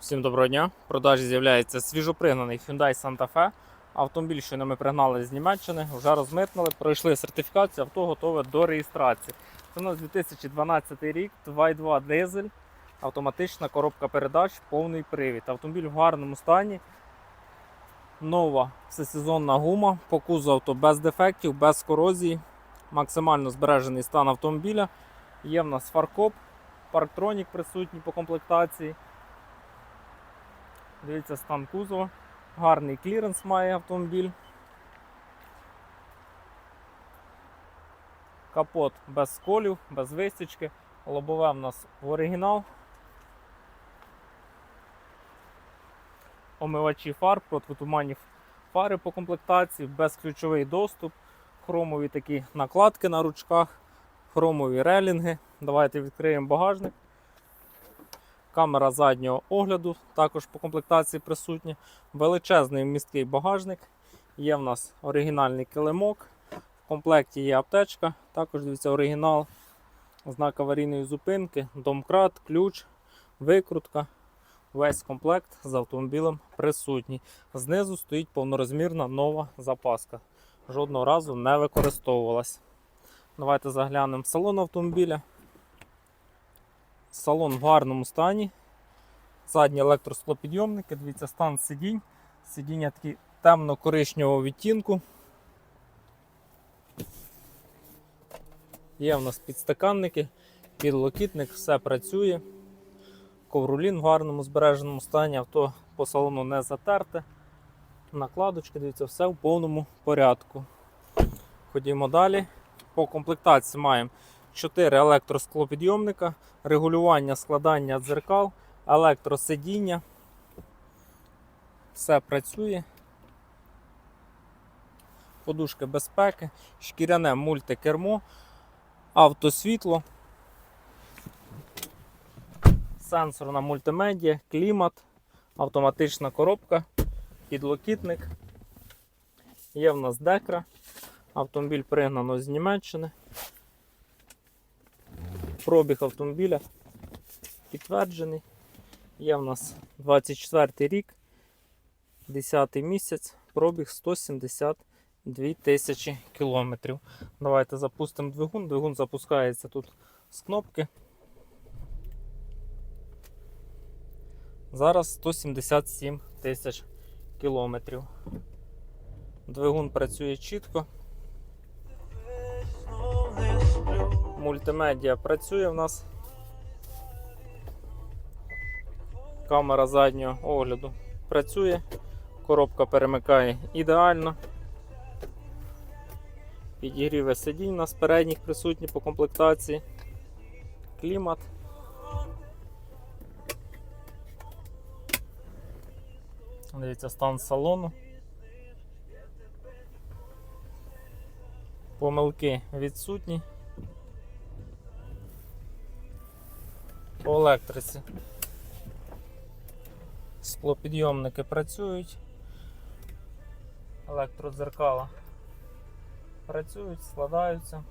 Всім доброго дня. В продажі з'являється свіжопригнаний Hyundai Santa Fe. Автомобіль, що ми пригнали з Німеччини, вже розмитнили, пройшли сертифікацію, авто готове до реєстрації. Це у нас 2012 рік, 2.2 дизель, автоматична коробка передач, повний привід. Автомобіль в гарному стані. Нова всесезонна гума, по кузову авто без дефектів, без корозії. Максимально збережений стан автомобіля. Є в нас фаркоп, парктронік присутній по комплектації. Дивіться стан кузова. Гарний кліренс має автомобіль. Капот без сколів, без висічки. Лобове в нас в оригінал. Омивачі фар, противотуманні фари по комплектації, безключовий доступ, хромові такі накладки на ручках, хромові релінги. Давайте відкриємо багажник. Камера заднього огляду також по комплектації присутня. Величезний місткий багажник. Є в нас оригінальний килимок. В комплекті є аптечка, також дивіться оригінал, знак аварійної зупинки, домкрат, ключ, викрутка. Весь комплект з автомобілем присутній. Знизу стоїть повнорозмірна нова запаска. Жодного разу не використовувалась. Давайте заглянемо в салон автомобіля. Салон в гарному стані. Задні електросклопідйомники, дивіться, стан сидінь. Сидіння такі темно-коричневого відтінку. Є в нас підстаканники, підлокітник, все працює. Ковролін в гарному збереженому стані, авто по салону не затерте. Накладочки, дивіться, все в повному порядку. Ходімо далі. По комплектації маємо 4 електросклопідйомника, регулювання складання дзеркал, електросидіння. Все працює. Подушки безпеки, шкіряне мультикермо, автосвітло, сенсорна мультимедіа, клімат, автоматична коробка, підлокітник. Є в нас декра. Автомобіль пригнано з Німеччини. Пробіг автомобіля підтверджений. Є в нас 24 рік, 10 місяць, пробіг 172 тисячі кілометрів. Давайте запустимо двигун. Двигун запускається тут з кнопки. Зараз 177 тисяч кілометрів. Двигун працює чітко. Мультимедіа працює в нас. Камера заднього огляду працює. Коробка перемикає ідеально. Підігріве сидінь у нас передніх присутні по комплектації. Клімат. Дивіться стан салону. Помилки відсутні. По електриці. Склопідйомники працюють. Електродзеркала працюють, складаються.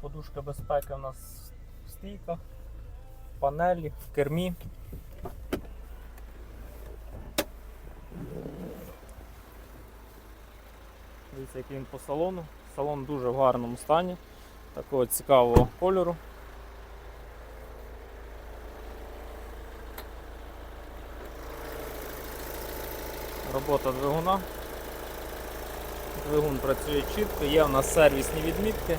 Подушка безпеки у нас в стійках, в панелі, в кермі. Дивіться, який він по салону. Салон дуже в гарному стані, такого цікавого кольору. Робота двигуна. Двигун працює чітко, є в нас сервісні відмітки.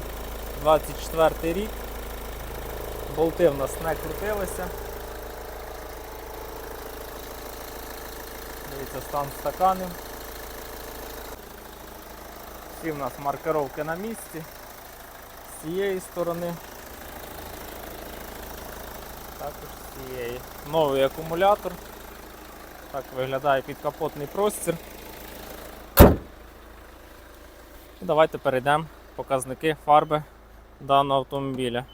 24 рік. Болти в нас не крутилися. Дивіться, стан стаканів. Всі в нас маркировки на місці. З цієї сторони. Також з цієї. Новий акумулятор. Так виглядає підкапотний простір. І давайте перейдемо показники фарби даного автомобіля.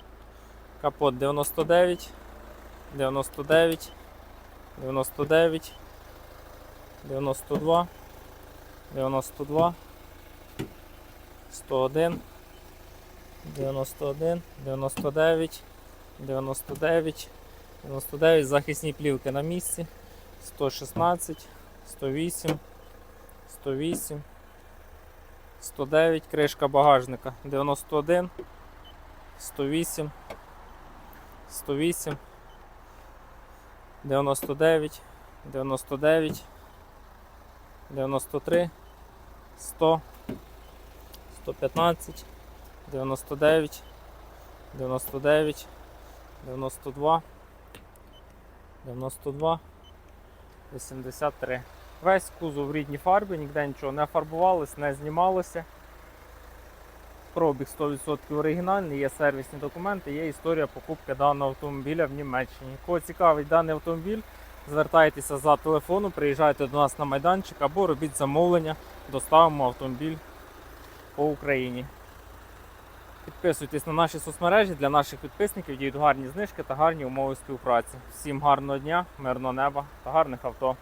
Капот 99, 99, 99, 92, 92, 101, 91, 99, 99, 99, захисні плівки на місці, 116, 108, 108, 109, кришка багажника, 91, 108, 108, 99, 99, 93, 100, 115, 99, 99, 92, 92, 83. Весь кузов в рідній фарбі, ніде нічого не фарбувалось, не знімалося. Пробіг 100% оригінальний, є сервісні документи, є історія покупки даного автомобіля в Німеччині. Кого цікавить даний автомобіль, звертайтеся за телефоном, приїжджайте до нас на майданчик або робіть замовлення, доставимо автомобіль по Україні. Підписуйтесь на наші соцмережі для наших підписників діють гарні знижки та гарні умови співпраці. Всім гарного дня, мирного неба та гарних авто.